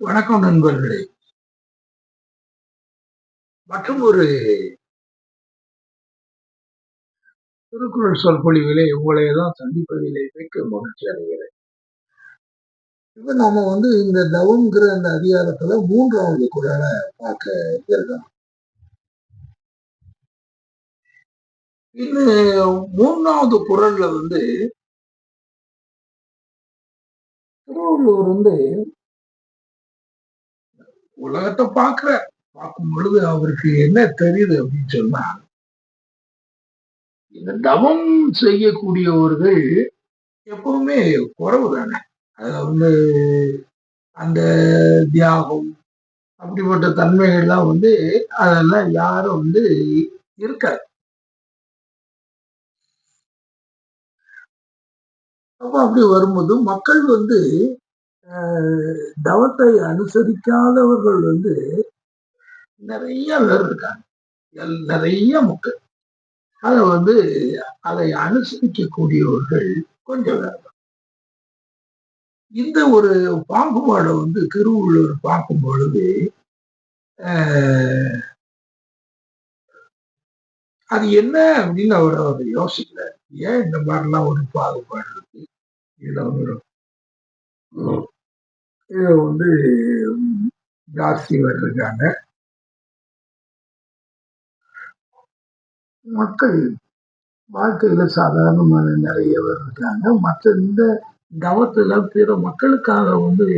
வணக்கம் நண்பர்களே. மற்றும் ஒரு திருக்குறள் சொற்பொழிவிலே உங்களை தான் சந்திப்பதிலே மிக்க மகிழ்ச்சி அடைகிறேன். இப்போ நாம வந்து இந்த தவங்கிற அந்த அதிகாரத்துல மூன்றாவது குரலை பார்க்க இருக்கோம் இன்னும் மூணாவது குரல்ல வந்து திருவள்ளுவர் வந்து உலகத்தை பார்க்கிற பார்க்கும் பொழுது அவருக்கு என்ன தெரியுது அப்படின்னு சொன்னா இந்த தவம் செய்யக்கூடியவர்கள் எப்பவுமே குறவு தானே. அது வந்து அந்த தியாகம் அப்படிப்பட்ட தன்மைகள்லாம் வந்து அதெல்லாம் யாரும் வந்து இருக்காது. அப்ப அப்படி வரும்போது மக்கள் வந்து தவத்தை அனுசரிக்காதவர்கள் வந்து நிறைய பேர் இருக்காங்க. நிறைய மக்கள். அதை வந்து அதை அனுசரிக்கக்கூடியவர்கள் கொஞ்சம் பேர் இந்த ஒரு பாம்புபாடை வந்து திருவள்ளுவர் பார்க்கும் பொழுது அது என்ன அப்படின்னு அவர் அவர் யோசிக்கல ஏன் இந்த மாதிரிலாம் ஒரு பாகுபாடு இருக்கு? இதுல வந்து வந்து ஜாஸ்தி இருக்காங்க மக்கள் வாழ்க்கையில சாதாரணமான நிறைய பேர் இருக்காங்க மற்ற இந்த தவத்துல பிற மக்களுக்காக வந்து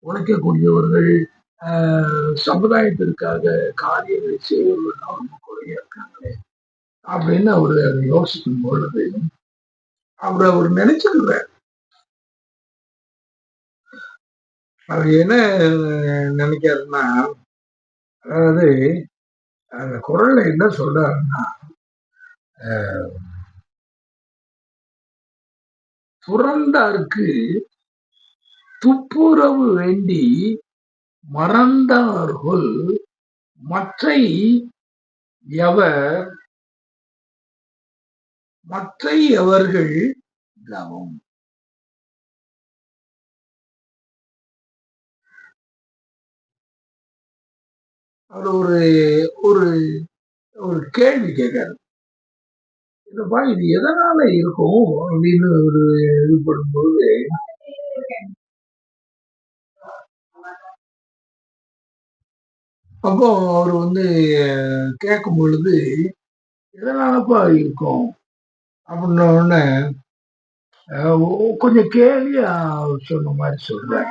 உழைக்கக்கூடியவர்கள் சமுதாயத்திற்காக காரியங்களை செய்வர்கள் அவங்க குறைய இருக்காங்களே அப்படின்னு அவர் அதை யோசிக்கும் பொழுது அவர் அவர் நினைச்சுக்கிறார் அவர் என்ன நினைக்கிறாருன்னா அதாவது அந்த குரல்ல என்ன சொல்றாருன்னா துறந்தார்க்கு துப்புரவு வேண்டி மறந்தார்கள் மற்றை எவர் மற்றை எவர்கள் தவம். அவர் ஒரு ஒரு ஒரு கேள்வி கேட்காரு. என்னப்பா இது எதனால இருக்கும் அப்படின்னு ஒரு இது பண்ணும்போது அப்போ அவர் வந்து கேட்கும் பொழுது எதனாலப்பா இருக்கும்? அப்படின்ன உடனே கொஞ்சம் கேள்வியா சொன்ன மாதிரி சொல்றேன்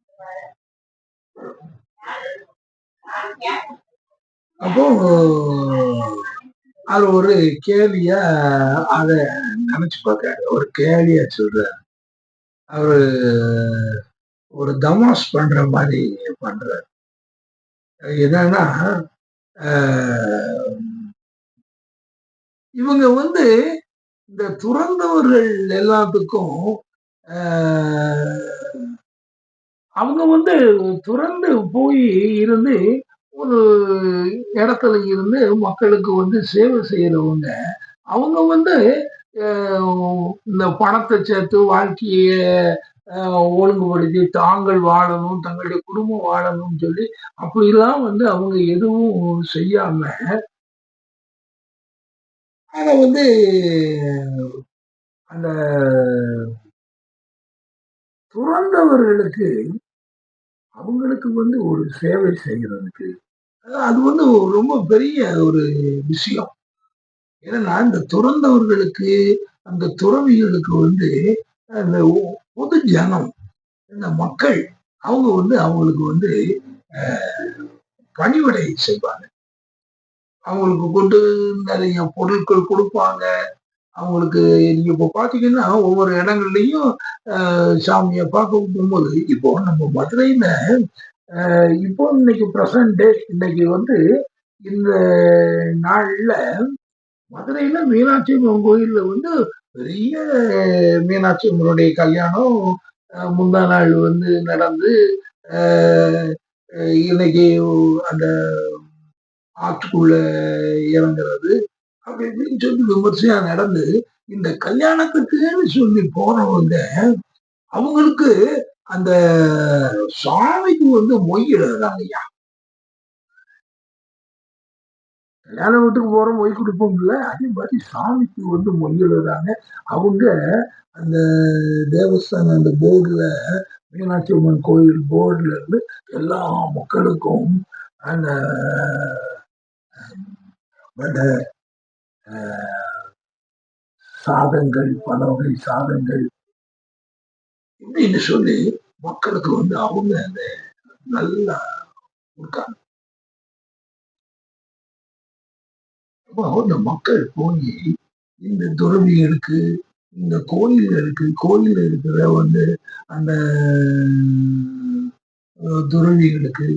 அப்போ அது ஒரு கேள்வியா அத நினைச்சு பார்க்க ஒரு கேள்வியா சொல்ற அவரு ஒரு தமாஸ் பண்ற மாதிரி பண்றாரு. என்னன்னா இவங்க வந்து இந்த துறந்தவர்கள் எல்லாத்துக்கும் அவங்க வந்து துறந்து போய் இருந்து ஒரு இடத்துல இருந்து மக்களுக்கு வந்து சேவை செய்யறவங்க. அவங்க வந்து இந்த பணத்தை சேர்த்து வாழ்க்கைய ஒழுங்குபடுத்தி தாங்கள் வாழணும் தங்களுடைய குடும்பம் வாழணும்னு சொல்லி அப்படிலாம் வந்து அவங்க எதுவும் செய்யாம அதை வந்து அந்த துறந்தவர்களுக்கு அவங்களுக்கு வந்து ஒரு சேவை செய்கிறதுக்கு அது வந்து ரொம்ப பெரிய ஒரு விஷயம். ஏன்னா இந்த துறந்தவர்களுக்கு அந்த துறவிகளுக்கு வந்து அந்த பொது ஜனம் இந்த மக்கள் அவங்க வந்து அவங்களுக்கு வந்து பணிவடை செய்வாங்க. அவங்களுக்கு கொண்டு நிறைய பொருட்கள் கொடுப்பாங்க. அவங்களுக்கு நீங்க இப்போ பாத்தீங்கன்னா ஒவ்வொரு இடங்கள்லயும் சாமியை பார்க்க போகும்போது இப்போ நம்ம மதுரையில இப்போ இன்னைக்கு பிரசன்ட் இன்னைக்கு வந்து இந்த நாள்ல மதுரையில மீனாட்சி அம்மன் கோயில்ல வந்து பெரிய மீனாட்சி அம்மனுடைய கல்யாணம் முந்தா நாள் வந்து நடந்து இன்னைக்கு அந்த ஆற்றுக்குள்ள இறங்குறது. அப்படி இப்படின்னு சொல்லி விமர்சையா நடந்து இந்த கல்யாணத்துக்குன்னு சொல்லி போனவங்க அவங்களுக்கு அந்த சாமிக்கு வந்து மொய் எழுதுறாங்க ஐயா. கல்யாண வீட்டுக்கு போறோம் மொய் கொடுப்போம்ல அதே மாதிரி சாமிக்கு வந்து மொய் அவங்க அந்த தேவஸ்தான அந்த போர்டில் மீனாட்சி அம்மன் கோயில் போர்டில் இருந்து எல்லா மக்களுக்கும் அந்த வடை சாதங்கள் பல வகை சாதங்கள். இப்படின்னு சொல்லி மக்களுக்கு வந்து அவங்க அந்த நல்லா கொடுத்தாங்க. அந்த மக்கள் போய் இந்த துறவிகளுக்கு இந்த கோயில்களுக்கு கோயில் இருக்கிற வந்து அந்த துறவிகளுக்கு துறவிகளுக்கு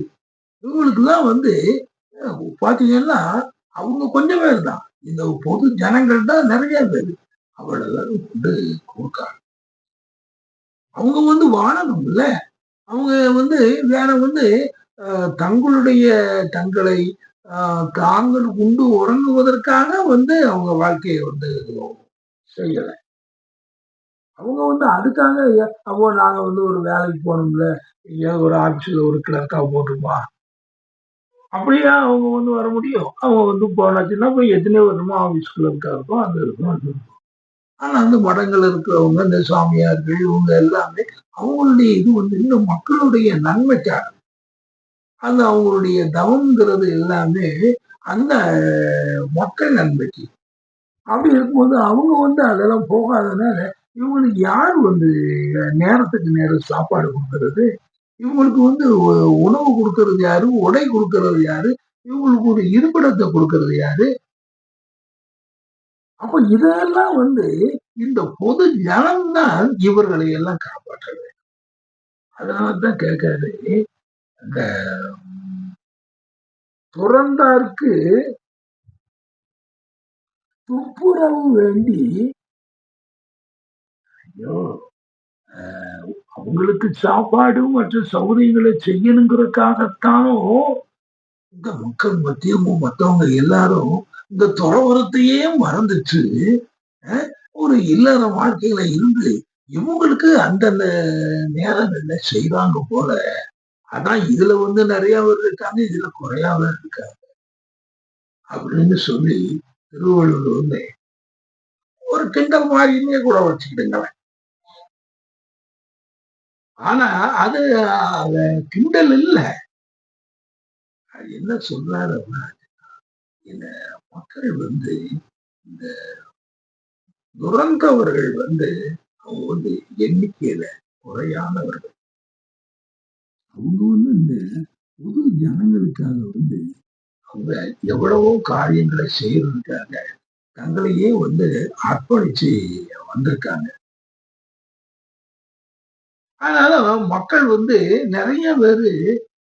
இவங்களுக்குலாம் வந்து பாத்தீங்கன்னா அவங்க கொஞ்சம் பேர் தான். இந்த பொது ஜனங்கள் தான் நிறைய பேர். அவ்வளவு கொண்டு கொடுக்காங்க. அவங்க வந்து வாழணும்ல. அவங்க வந்து வேற வந்து தங்களுடைய தங்களை தாங்கள் உண்டு உறங்குவதற்காக வந்து அவங்க வாழ்க்கையை வந்து செய்யல. அவங்க வந்து அதுக்காக ஏ- அப்போ நாங்க வந்து ஒரு வேலைக்கு போகணும்ல. எங்கேயாவது ஒரு ஆஃபீஸில் ஒரு கிளர்க்காக போட்டுருப்பா அப்படியே அவங்க வந்து வர முடியும்? அவங்க வந்து போனாச்சுன்னா போய் எத்தனையோ வருமோ ஆஃபீஸ்க்குள்ள கிளர்க்கா இருக்கும் அது இருக்கும் அது இருக்கும். ஆனால் அந்த மடங்கள் இருக்கிறவங்க இந்த சாமியார்கள் இவங்க எல்லாமே அவங்களுடைய இது வந்து இந்த மக்களுடைய நன்மைக்காக. அந்த அவங்களுடைய தவங்கிறது எல்லாமே அந்த மக்கள் நன்மைக்கு. அப்படி இருக்கும்போது அவங்க வந்து அதெல்லாம் போகாதனால இவங்களுக்கு யார் வந்து நேரத்துக்கு நேரம் சாப்பாடு கொடுக்கறது? இவங்களுக்கு வந்து உணவு கொடுக்கறது யாரு? உடை கொடுக்கறது யாரு? இவங்களுக்கு ஒரு இருப்பிடத்தை கொடுக்கறது யாரு? அப்ப இதெல்லாம் வந்து இந்த பொது ஜனம்தான் இவர்களை எல்லாம் காப்பாற்ற வேண்டும். அதனாலதான் கேட்காரு அந்த துறந்தார்க்கு துப்புரவு வேண்டி ஐயோ அவங்களுக்கு சாப்பாடு மற்றும் சௌரியங்களை செய்யணுங்கிறதுக்காகத்தானோ இந்த மக்கள் மத்தியமும் மத்தவங்க எல்லாரும் இந்த துறவரத்தையே மறந்துச்சு அஹ், ஒரு இல்லற வாழ்க்கையில இருந்து இவங்களுக்கு அந்தந்த நேரங்கள்ல செய்வாங்க போல அதான் இதுல வந்து நிறைய பேர் இருக்காங்க இதுல குறையா இருக்காங்க. அப்படின்னு சொல்லி திருவள்ளுவர் வந்து ஒரு கிண்டல் மாதிரியே கூட வச்சுக்கிடுங்களேன். ஆனா அது கிண்டல் இல்ல. அது என்ன சொல்றாரு அப்படின்னா, இந்த மக்கள் வந்து இந்த துறந்தவர்கள் வந்து அவங்க வந்து எண்ணிக்கையில குறையானவர்கள். அவங்க வந்து இந்த பொது ஜனங்களுக்காக வந்து அவங்க எவ்வளவோ காரியங்களை செய்யறதுக்காக தங்களையே வந்து அர்ப்பணிச்சு வந்திருக்காங்க. அதனால மக்கள் வந்து நிறைய பேரு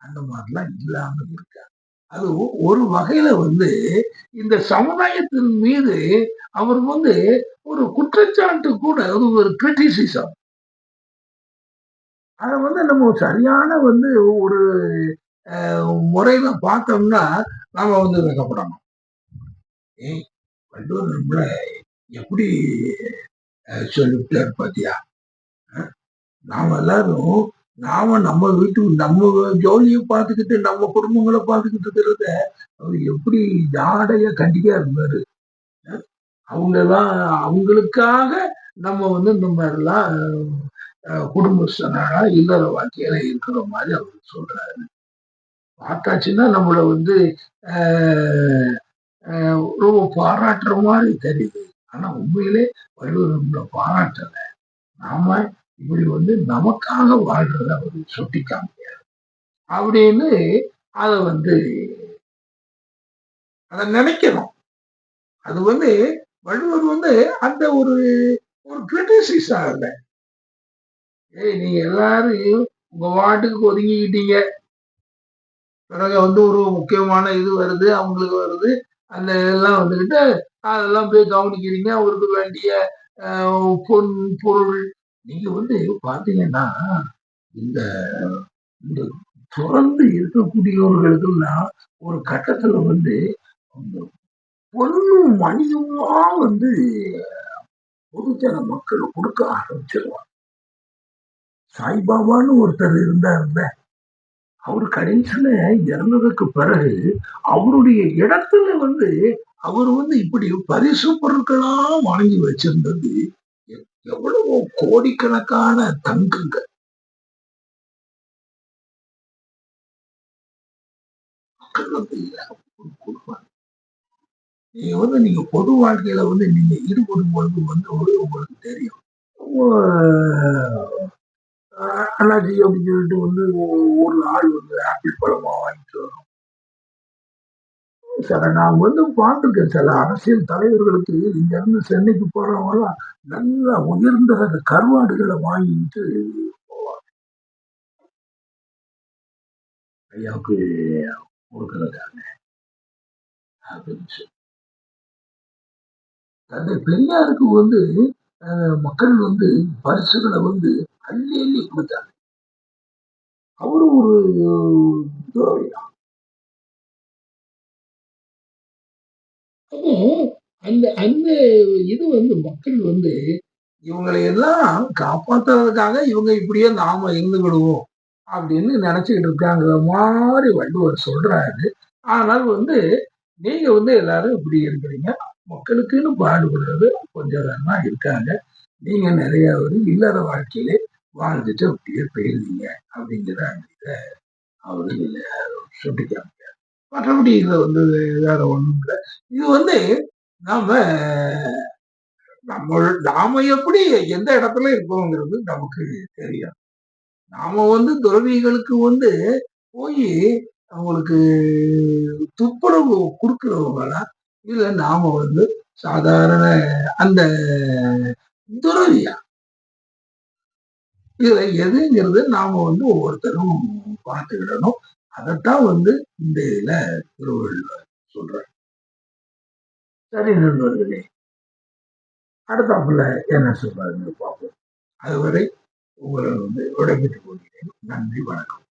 அந்த மாதிரிலாம் இல்லாம இருக்காங்க. அது ஒரு வகையில வந்து இந்த சமுதாயத்தின் மீது அவர் வந்து ஒரு குற்றச்சாட்டு கூட அது ஒரு கிரிட்டிசிசம் அதை வந்து நம்ம சரியான வந்து ஒரு முறையில பார்த்தோம்னா நாம வந்து வைக்கப்படணும். ஏய் வள்ளுவர் நம்மள எப்படி சொல்லிவிட்டார் பாத்தியா? நாம் எல்லாரும் நாம நம்ம வீட்டு நம்ம ஜோலியை பார்த்துக்கிட்டு நம்ம குடும்பங்களை பார்த்துக்கிட்டு இருக்கிறத அவர் எப்படி ஜாடைய கண்டிக்கா இருந்தாரு அவங்க தான் அவங்களுக்காக நம்ம வந்து இந்த மாதிரிலாம் குடும்ப குடும்பஸ்தனாக இல்லற வாழ்க்கையில இருக்கிற மாதிரி அவர் சொல்றாரு. பார்த்தாச்சுன்னா நம்மளை வந்து ரொம்ப பாராட்டுற மாதிரி தெரியுது. ஆனா உண்மையிலே வள்ளுவர் நம்மளை பாராட்டலை. நாம இப்படி வந்து நமக்காக வாழ்றத அவர் சுட்டி காமிக்கிறார் அப்படின்னு அதை வந்து அதை நினைக்கணும். அது வந்து வள்ளுவர் வந்து அந்த ஒரு ஒரு கிரிட்டிசிஸா இல்லை. ஏய் நீங்க எல்லாரும் உங்க வாட்டுக்கு ஒதுங்கிக்கிட்டீங்க. பிறகு வந்து ஒரு முக்கியமான இது வருது அவங்களுக்கு வருது. அந்த இதெல்லாம் வந்துக்கிட்டு அதெல்லாம் போய் கவனிக்கிறீங்க. அவருக்கு வேண்டிய அஹ், பொன் பொருள் நீங்க வந்து பாத்தீங்கன்னா இந்த இந்த தொடர்ந்து இருக்கக்கூடியவர்களுக்கெல்லாம் ஒரு கட்டத்துல வந்து பொண்ணும் மணியுமா வந்து பொதுஜன மக்கள் கொடுக்க ஆரம்பிச்சிருவாங்க. சாய்பாபான்னு ஒருத்தர் இருந்தாருல்ல அவர் கடைசியில இறந்ததுக்கு பிறகு அவருடைய இடத்துல வந்து அவர் வந்து இப்படி பரிசு பொருட்களா வாங்கி வச்சிருந்தது எவ்வளவோ கோடிக்கணக்கான தங்குங்க வந்து நீங்க வந்து நீங்க பொது வாழ்க்கையில வந்து நீங்க ஈடுபடும் பொழுது வந்து ஒரு உங்களுக்கு தெரியும். அஹ் அண்ணாச்சி அப்படின்னு சொல்லிட்டு வந்து ஒரு ஆள் வந்து ஆப்பிள் பழமா வாங்கிட்டு வரும். சில நான் வந்து பார்த்துருக்கேன் சில அரசியல் தலைவர்களுக்கு இங்க இருந்து சென்னைக்கு போறவங்கலாம் நல்ல உயர்ந்த அந்த கருவாடுகளை வாங்கிட்டு போவாங்க. ஐயாவுக்கு கொடுக்கறதாங்க அப்படின்னு சொல்லி தந்தை பெரியாருக்கு வந்து அஹ், மக்கள் வந்து பரிசுகளை வந்து அள்ளி அள்ளி கொடுத்தாங்க. அவரும் ஒரு துறவி தான். அப்போ அந்த அந்த இது வந்து மக்கள் வந்து இவங்களை எல்லாம் காப்பாத்துறதுக்காக இவங்க இப்படியே நாம இருந்து விடுவோம் அப்படின்னு நினைச்சுக்கிட்டு இருக்காங்கிற மாதிரி வள்ளுவர் சொல்றாரு. ஆனால் வந்து நீங்க வந்து எல்லாரும் இப்படி இருக்கிறீங்க. மக்களுக்குன்னு பாடுபடுறது கொஞ்சம் தான் இருக்காங்க. நீங்க நிறைய ஒரு இல்லற வாழ்க்கையிலே வாழ்ந்துட்டு அப்படியே போயிருந்தீங்க அப்படிங்கிற அந்த இதை சுட்டி காமிக்கிறார் மற்றபடி இதுல வந்து வேற ஒண்ணும் இல்லை. இது வந்து நாம நம்ம நாம எப்படி எந்த இடத்துல இருக்கோங்கிறது நமக்கு தெரியும் நாம வந்து துறவிகளுக்கு வந்து போய் அவங்களுக்கு துப்புரவு கொடுக்குறவங்களா? இல்ல நாம வந்து சாதாரண அந்த துறவியா? இதுல எதுங்கிறது நாம வந்து ஒவ்வொருத்தரும் பார்த்துக்கிடணும். அதைத்தான் வந்து இந்த இதுல திருவள்ளுவர் சொல்றார். சரி நண்பர்களே அடுத்தாப்புல என்ன சொல்றாருன்னு பார்ப்போம். அதுவரை உங்களை வந்து விடைபெற்றுக் கொள்கிறேன். நன்றி வணக்கம்.